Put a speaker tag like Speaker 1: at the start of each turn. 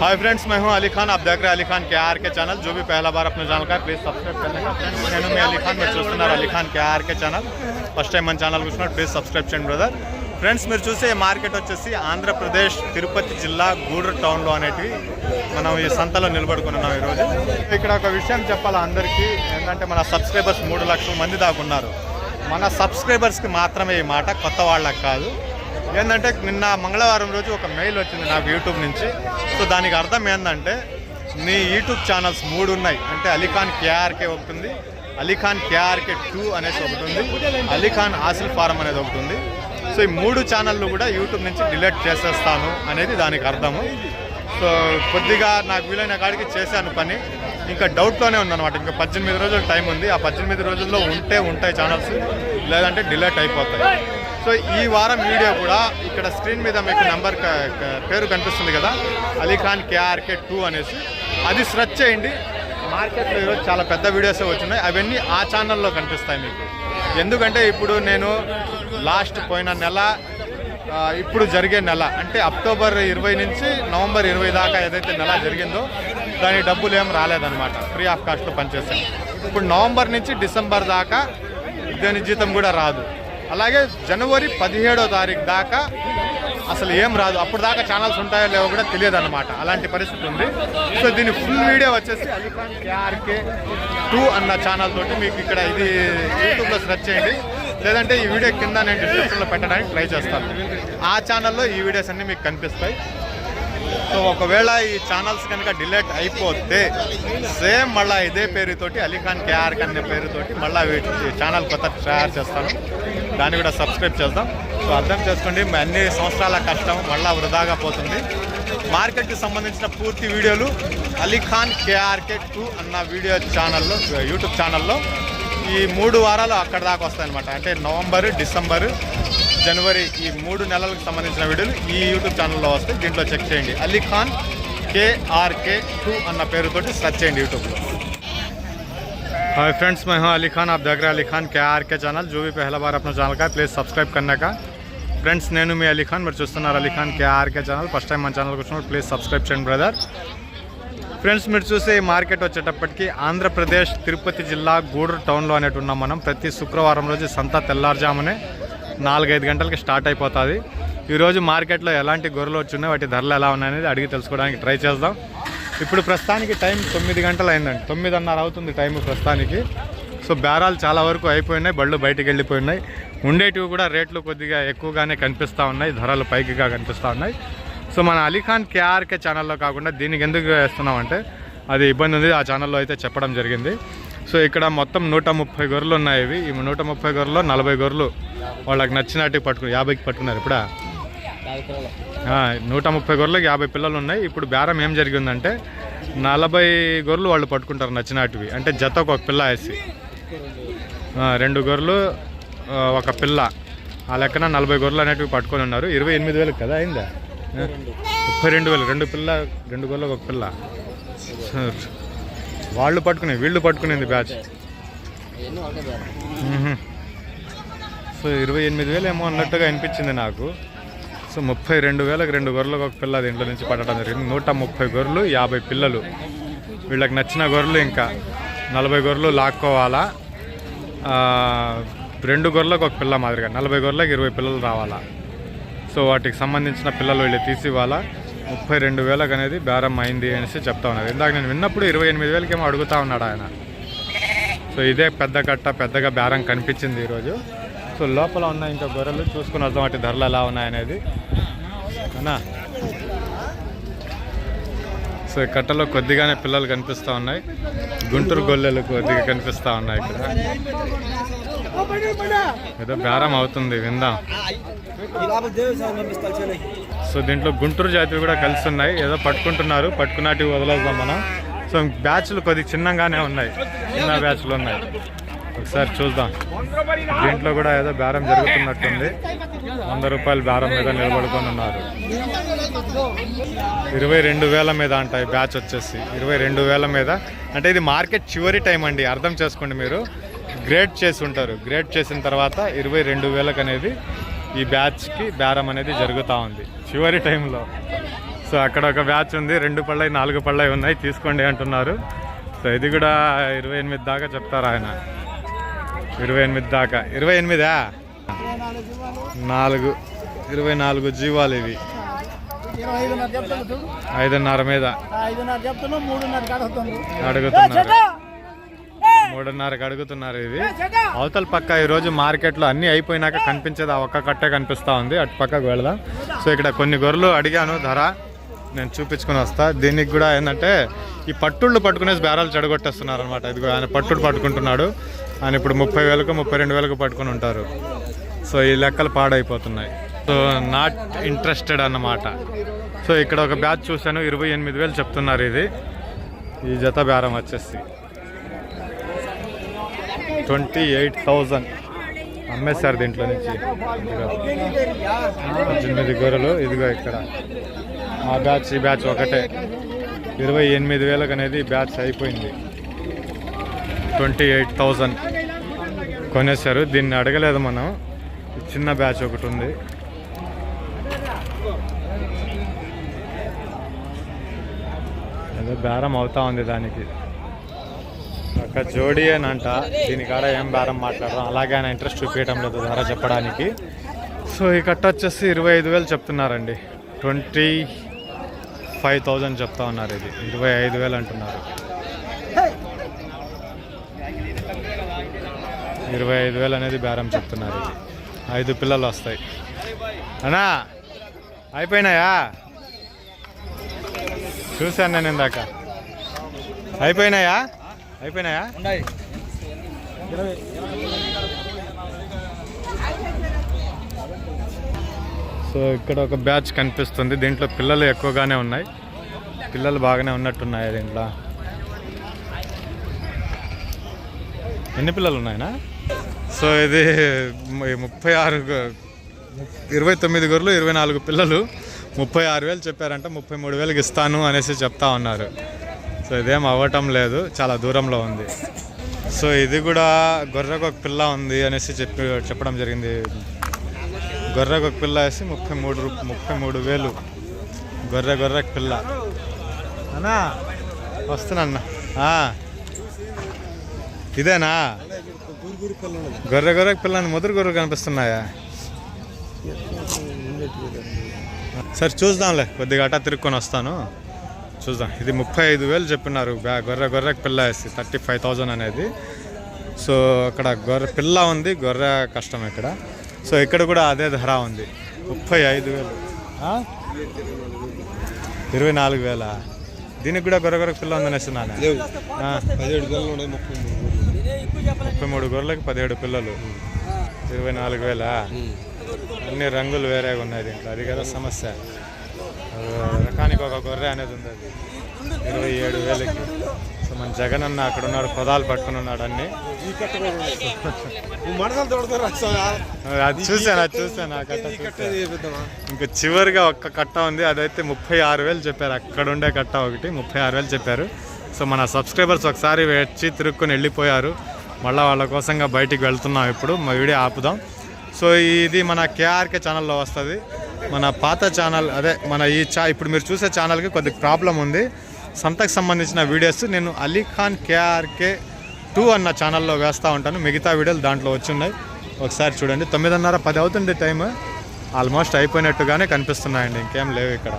Speaker 1: Hi friends मैं हूं अली खान आप देख रहे हैं अली खान के आर के चैनल जो भी पहला बार अपने ఛానల్ का प्लीज సబ్స్క్రైబ్ करने का ఫ్రెండ్స్ నేను మీ అలీ ఖాన్ మీరు చూస్తున్నారు Ali Khan K R K channel first time మన ఛానల్ చూస్తున్నారు ప్లీజ్ సబ్స్క్రైబ్ చేయండి బ్రదర్ ఫ్రెండ్స్ మీరు చూసే ఈ మార్కెట్ వచ్చేసి ఆంధ్రప్రదేశ్ తిరుపతి జిల్లా గూడూరు టౌన్లో అనేటివి మనం ఈ సంతలో నిలబడుకున్నాం ఈరోజు ఇక్కడ ఒక విషయం చెప్పాలి అందరికీ ఏంటంటే మన సబ్స్క్రైబర్స్ మూడు లక్షల మంది దాకా ఉన్నారు మన సబ్స్క్రైబర్స్కి మాత్రమే ఈ మాట కొత్త వాళ్ళకి కాదు ఏంటంటే నిన్న మంగళవారం రోజు ఒక మెయిల్ వచ్చింది నాకు యూట్యూబ్ నుంచి. సో దానికి అర్థం ఏంటంటే నీ యూట్యూబ్ ఛానల్స్ మూడు ఉన్నాయి. అంటే అలీఖాన్ కేఆర్కే ఒకటి ఉంది అలీఖాన్ కేఆర్కే టూ అనేసి ఒకటి ఉంది అలీఖాన్ ఆసిల్ ఫారం అనేది ఒకటి ఉంది. సో ఈ మూడు ఛానళ్ళు కూడా యూట్యూబ్ నుంచి డిలీట్ చేసేస్తాను అనేది దానికి అర్థము. సో కొద్దిగా నాకు వీలైన కాడికి చేశాను పని. ఇంకా డౌట్లోనే ఉందన్నమాట. ఇంకా పద్దెనిమిది రోజులు టైం ఉంది. ఆ పద్దెనిమిది రోజుల్లో ఉంటే ఉంటాయి ఛానల్స్ లేదంటే డిలీట్ అయిపోతాయి. సో ఈ వారం వీడియో కూడా ఇక్కడ స్క్రీన్ మీద మీకు నెంబర్ పేరు కనిపిస్తుంది కదా అలీఖాన్ కేఆర్కే టూ అనేసి. అది స్ట్రెచ్ చేయండి. మార్కెట్లో ఈరోజు చాలా పెద్ద వీడియోస్ వచ్చినాయి. అవన్నీ ఆ ఛానల్లో కనిపిస్తాయి మీకు. ఎందుకంటే ఇప్పుడు నేను లాస్ట్ పోయిన నెల ఇప్పుడు జరిగే నెల అంటే అక్టోబర్ ఇరవై నుంచి నవంబర్ ఇరవై దాకా ఏదైతే నెల జరిగిందో దాని డబ్బులు ఏం రాలేదన్నమాట. ఫ్రీ ఆఫ్ కాస్ట్లో పనిచేసాం ఇప్పుడు నవంబర్ నుంచి డిసెంబర్ దాకా దాని జీతం కూడా రాదు. అలాగే జనవరి పదిహేడో తారీఖు దాకా అసలు ఏం రాదు. అప్పుడు దాకా ఛానల్స్ ఉంటాయో లేవో కూడా తెలియదు అనమాట అలాంటి పరిస్థితి ఉంది. సో దీని ఫుల్ వీడియో వచ్చేసి అలీఖాన్ కేఆర్కే టూ అన్న ఛానల్ తోటి మీకు ఇక్కడ ఇది యూట్యూబ్లో సెర్చ్ చేయండి. లేదంటే ఈ వీడియో కింద నేను డిస్క్రిప్షన్లో పెట్టడానికి ట్రై చేస్తాను. ఆ ఛానల్లో ఈ వీడియోస్ అన్నీ మీకు కనిపిస్తాయి. సో ఒకవేళ ఈ ఛానల్స్ కనుక డిలీట్ అయిపోతే సేమ్ మళ్ళీ ఇదే పేరుతోటి అలీఖాన్ కేఆర్ అనే పేరుతోటి మళ్ళీ ఛానల్ కొత్త తయారు చేస్తాను. దాన్ని కూడా సబ్స్క్రైబ్ చేద్దాం. సో అర్థం చేసుకోండి అన్ని సంవత్సరాల కష్టం మళ్ళీ వృధాగా పోతుంది. మార్కెట్కి సంబంధించిన పూర్తి వీడియోలు అలీఖాన్ కేఆర్కే టూ అన్న వీడియో ఛానల్లో యూట్యూబ్ ఛానల్లో ఈ మూడు వారాలు అక్కడ దాకా వస్తాయన్నమాట. అంటే నవంబర్ డిసెంబర్ జనవరి ఈ మూడు నెలలకు సంబంధించిన వీడియోలు ఈ యూట్యూబ్ ఛానల్లో వస్తాయి. దీంట్లో చెక్ చేయండి. అలీఖాన్ కేఆర్కే టూ అన్న పేరుతోటి సెర్చ్ చేయండి యూట్యూబ్లో हाय फ्रेंड्स मैं हूं अली खान आप देख रहे हैं अली खान के आर के चैनल जो भी पहला बार अपना ఛానల్ का प्लीज़ సబ్స్క్రైబ్ करने का ఫ్రెండ్స్ నేను మీ అలీ ఖాన్ మీరు చూస్తున్నారు Ali Khan K R K channel first time మన ఛానల్కి వచ్చినప్పుడు ప్లీజ్ సబ్స్క్రైబ్ చేయండి బ్రదర్ ఫ్రెండ్స్ మీరు చూసే ఈ మార్కెట్ వచ్చేటప్పటికి ఆంధ్రప్రదేశ్ తిరుపతి జిల్లా గూడూరు టౌన్లో అనేటి ఉన్నాం మనం ప్రతి శుక్రవారం రోజు సంత తెల్లారుజామునే నాలుగైదు గంటలకి స్టార్ట్ అయిపోతుంది ఈరోజు మార్కెట్లో ఎలాంటి గొర్రెలు వచ్చున్నాయి వాటి ధరలు ఎలా ఉన్నాయనేది అడిగి తెలుసుకోవడానికి ట్రై చేద్దాం ఇప్పుడు ప్రస్తుతానికి టైం తొమ్మిది గంటలు అయిందండి తొమ్మిదిన్నర అవుతుంది టైం ప్రస్తుతానికి. సో బేరాలు చాలా వరకు అయిపోయినాయి బళ్ళు బయటకు వెళ్ళిపోయినాయి. ఉండేటివి కూడా రేట్లు కొద్దిగా ఎక్కువగానే కనిపిస్తూ ఉన్నాయి ధరలు పైకిగా కనిపిస్తూ ఉన్నాయి. సో మన అలీఖాన్ కేఆర్కే ఛానల్లో కాకుండా దీనికి ఎందుకు వేస్తున్నామంటే అది ఇబ్బంది ఉంది. ఆ ఛానల్లో అయితే చెప్పడం జరిగింది. సో ఇక్కడ మొత్తం నూట ముప్పై గొర్రెలు ఉన్నాయి ఇవి. ఈ నూట ముప్పై గొర్రెలు నలభై గొర్రెలు వాళ్ళకి నచ్చినట్టు పట్టుకుని యాభైకి పట్టుకున్నారు ఇప్పుడా? నూట ముప్పై గొర్రెలకు యాభై పిల్లలు ఉన్నాయి ఇప్పుడు బేరం ఏం జరిగిందంటే నలభై గొర్రెలు వాళ్ళు పట్టుకుంటారు నచ్చినటివి అంటే జతకు ఒక పిల్ల వేసి. రెండు గొర్రెలు ఒక పిల్ల. ఆ లెక్కన నలభై గొర్రెలు అనేటివి పట్టుకొని ఉన్నారు. ఇరవై ఎనిమిది వేలకు కదా అయిందా? ముప్పై రెండు వేలు. రెండు పిల్ల రెండు గొర్రెలకు ఒక పిల్ల. వాళ్ళు పట్టుకునే వీళ్ళు పట్టుకునేది బ్యాచ్. సో ఇరవై ఎనిమిది వేలు ఏమో అన్నట్టుగా అనిపించింది నాకు. సో ముప్పై రెండు వేలకు రెండు గొర్రెలకు ఒక పిల్ల దీంట్లో నుంచి పట్టడం జరిగింది. నూట ముప్పై గొర్రెలు యాభై పిల్లలు. వీళ్ళకి నచ్చిన గొర్రెలు ఇంకా నలభై గొర్రెలు లాక్కోవాలా? రెండు గొర్రెలకు ఒక పిల్ల మాదిరిగా నలభై గొర్రెలకు ఇరవై పిల్లలు రావాలా? సో వాటికి సంబంధించిన పిల్లలు వీళ్ళు తీసి ఇవ్వాలా ముప్పై రెండు వేలకు అనేది బేరం అయింది అనేసి చెప్తా ఉన్నారు. ఇందాక నేను విన్నప్పుడు ఇరవై ఎనిమిది వేలకేమో అడుగుతా ఉన్నాడు ఆయన. సో ఇదే పెద్ద కట్ట పెద్దగా బేరం కనిపించింది ఈరోజు. సో లోపల ఉన్న ఇంకా గొర్రెలు చూసుకుని వద్దాం వాటి ధరలు ఎలా ఉన్నాయనేది. అన్నా? సో ఈ కట్టలో కొద్దిగానే పిల్లలు కనిపిస్తూ ఉన్నాయి. గుంటూరు గొల్లెలు కొద్దిగా కనిపిస్తూ ఉన్నాయి ఇక్కడ. ఏదో బేరం అవుతుంది విందాం. సో దీంట్లో గుంటూరు జాతివి కూడా కలిసి ఉన్నాయి. ఏదో పట్టుకుంటున్నారు పట్టుకున్నట్టు వదిలేద్దాం మనం. సో బ్యాచ్లు కొద్ది చిన్నగానే ఉన్నాయి. చిన్న బ్యాచ్లు ఉన్నాయి. ఒకసారి చూద్దాం. దీంట్లో కూడా ఏదో బేరం జరుగుతున్నట్టుంది. వంద రూపాయలు బేరం మీద నిలబడుకొని ఉన్నారు. ఇరవై రెండు వేల మీద అంట ఈ బ్యాచ్ వచ్చేసి. ఇరవై రెండు వేల మీద. అంటే ఇది మార్కెట్ చివరి టైం అండి. అర్థం చేసుకోండి మీరు. గ్రేడ్ చేసి ఉంటారు. గ్రేడ్ చేసిన తర్వాత ఇరవై రెండు వేలకు అనేది ఈ బ్యాచ్కి బేరం అనేది జరుగుతూ ఉంది. చివరి టైంలో. సో అక్కడ ఒక బ్యాచ్ ఉంది రెండు పళ్ళై నాలుగు పళ్ళై ఉన్నాయి తీసుకోండి అంటున్నారు. సో ఇది కూడా ఇరవై ఎనిమిది దాకా చెప్తారు ఆయన. ఇరవై ఎనిమిది దాకా. ఇరవై ఎనిమిదా? నాలుగు. ఇరవై నాలుగు జీవాలు ఇవి.
Speaker 2: ఐదున్నర
Speaker 1: మీద. అడుగుతున్నారు. మూడున్నరకు అడుగుతున్నారు ఇది అవతల పక్క ఈరోజు మార్కెట్లో అన్నీ అయిపోయినాక కనిపించేది ఆ ఒక్క కట్టే కనిపిస్తూ ఉంది. అటు పక్కకు వెళదాం. సో ఇక్కడ కొన్ని గొర్రెలు అడిగాను ధర. నేను చూపించుకొని వస్తా. దీనికి కూడా ఏంటంటే ఈ పట్టుళ్ళు పట్టుకునేసి బేరాలు చెడగొట్టేస్తున్నారు అనమాట ఇదిగో ఆయన పట్టుడు పట్టుకుంటున్నాడు. ఆయన ఇప్పుడు ముప్పై వేలకు ముప్పై రెండు వేలకు పట్టుకుని ఉంటారు. సో ఈ లెక్కలు పాడైపోతున్నాయి. సో నాట్ ఇంట్రెస్టెడ్ అన్నమాట. సో ఇక్కడ ఒక బ్యాచ్ చూశాను. ఇరవై ఎనిమిది వేలు చెప్తున్నారు ఇది. ఈ జత బేరం వచ్చేసి. Twenty eight thousand. అమ్మేశారు దీంట్లో నుంచి. పద్దెనిమిది గొర్రెలు. ఇదిగో ఇక్కడ. ఆ బ్యాచ్ ఈ బ్యాచ్ ఒకటే. ఇరవై ఎనిమిది వేలకు అనేది బ్యాచ్ అయిపోయింది. ట్వంటీ ఎయిట్ థౌజండ్ కొనేశారు. దీన్ని అడగలేదు మనం. చిన్న బ్యాచ్ ఒకటి ఉంది. ఏదో బేరం అవుతా ఉంది దానికి. ఒక జోడీ అని అంట దీని కాడ ఏం బేరం మాట్లాడడం అలాగే ఆయన ఇంట్రెస్ట్ చూపించడం లేదు ధర చెప్పడానికి. సో ఈ కట్ట వచ్చేసి ఇరవై ఐదు వేలు చెప్తున్నారండి. ట్వంటీ ఫైవ్ థౌజండ్ చెప్తా ఉన్నారు ఇది. ఇరవై ఐదు వేలు అంటున్నారు. ఇరవై ఐదు వేలు అనేది బేరం చెప్తున్నారు ఇది. ఐదు పిల్లలు వస్తాయి. అన్నా అయిపోయినాయా? చూశాను నేను ఇందాక. అయిపోయినాయా? అయిపోయినాయా? సో ఇక్కడ ఒక బ్యాచ్ కనిపిస్తుంది. దీంట్లో పిల్లలు ఎక్కువగానే ఉన్నాయి. పిల్లలు బాగానే ఉన్నట్టున్నాయి దీంట్లో? ఎన్ని పిల్లలు ఉన్నాయనా? సో ఇది ముప్పై ఆరు ఇరవై తొమ్మిది గొర్రెలు ఇరవై నాలుగు పిల్లలు. ముప్పై ఆరు వేలు చెప్పారంట ముప్పై మూడు వేలకు ఇస్తాను అనేసి చెప్తా ఉన్నారు. సో ఇదేం అవ్వటం లేదు చాలా దూరంలో ఉంది. సో ఇది కూడా గొర్రెకు ఒక పిల్ల ఉంది అనేసి చెప్పి చెప్పడం జరిగింది. గొర్రెకు ఒక పిల్ల వేసి ముప్పై మూడు రూ ముప్పై మూడు వేలు. గొర్రె గొర్రెకు పిల్ల. అన్నా వస్తున్నా ఇదేనా? గొర్రె గొర్రెకు పిల్లని ముదురు గొర్రె కనిపిస్తున్నాయా? సరే చూద్దాంలే. కొద్దిగా అటా తిరుక్కొని వస్తాను. చూద్దాం. ఇది ముప్పై ఐదు వేలు చెప్పినారు. బ్యా- గొర్రె గొర్రెకి పిల్ల వేసి థర్టీ ఫైవ్ థౌజండ్ అనేది. సో అక్కడ గొర్రె పిల్ల ఉంది. గొర్రె కష్టం ఇక్కడ. సో ఇక్కడ కూడా అదే ధర ఉంది. ముప్పై ఐదు వేలు. ఆ? ఇరవై నాలుగు వేల. దీనికి కూడా గొర్రె గొర్రెకి పిల్ల ఉంది అనేస్తున్నాను
Speaker 3: పదిహేడు గంటలు ఉన్నాయి ముప్పై మూడు
Speaker 1: ముప్పై మూడు గొర్రెలకి పదిహేడు పిల్లలు. ఇరవై నాలుగు వేల. అన్ని రంగులు వేరేగా ఉన్నాయి దీంట్లో. అది కదా సమస్య. రకానికి ఒక గొర్రె అనేది ఉంది అది. ఇరవై ఏడు వేలకి. మన జగన్ అన్న అక్కడ ఉన్నాడు పదాలు పట్టుకుని ఉన్నాడు అన్ని. అది చూసాను అది చూసాను ఆ కట్ట చూసాను. ఇంకా చివరిగా ఒక్క కట్ట ఉంది అదైతే ముప్పై ఆరు వేలు చెప్పారు. అక్కడ ఉండే కట్ట ఒకటి ముప్పై ఆరు వేలు చెప్పారు. సో మన సబ్స్క్రైబర్స్ ఒకసారి వచ్చి తిరుక్కొని వెళ్ళిపోయారు. మళ్ళీ వాళ్ళ కోసంగా బయటికి వెళ్తున్నాం ఇప్పుడు మా వీడియో ఆపుదాం. సో ఇది మన కేఆర్కే ఛానల్లో వస్తుంది. మన పాత ఛానల్ అదే మన ఈ చా ఇప్పుడు మీరు చూసే ఛానల్కి కొద్దిగా ప్రాబ్లం ఉంది. సంతకు సంబంధించిన వీడియోస్ నేను అలీ ఖాన్ కేఆర్కే టూ అన్న ఛానల్లో వేస్తూ ఉంటాను. మిగతా వీడియోలు దాంట్లో వచ్చి ఉన్నాయి ఒకసారి చూడండి. తొమ్మిదిన్నర పది అవుతుంది టైం ఆల్మోస్ట్ అయిపోయినట్టుగానే కనిపిస్తున్నాయండి. ఇంకేం లేవు ఇక్కడ.